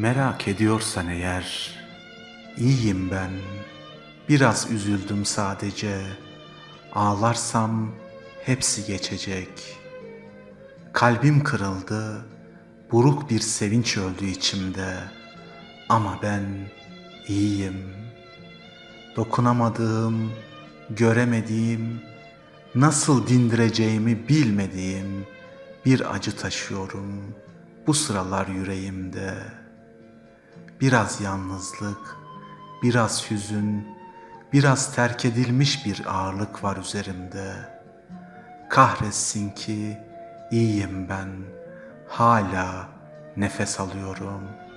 Merak ediyorsan eğer, iyiyim ben. Biraz üzüldüm sadece. Ağlarsam hepsi geçecek. Kalbim kırıldı, buruk bir sevinç öldü içimde. Ama ben iyiyim. Dokunamadığım, göremediğim, nasıl dindireceğimi bilmediğim bir acı taşıyorum bu sıralar yüreğimde. Biraz yalnızlık, biraz hüzün, biraz terk edilmiş bir ağırlık var üzerimde. Kahretsin ki iyiyim ben, hala nefes alıyorum.''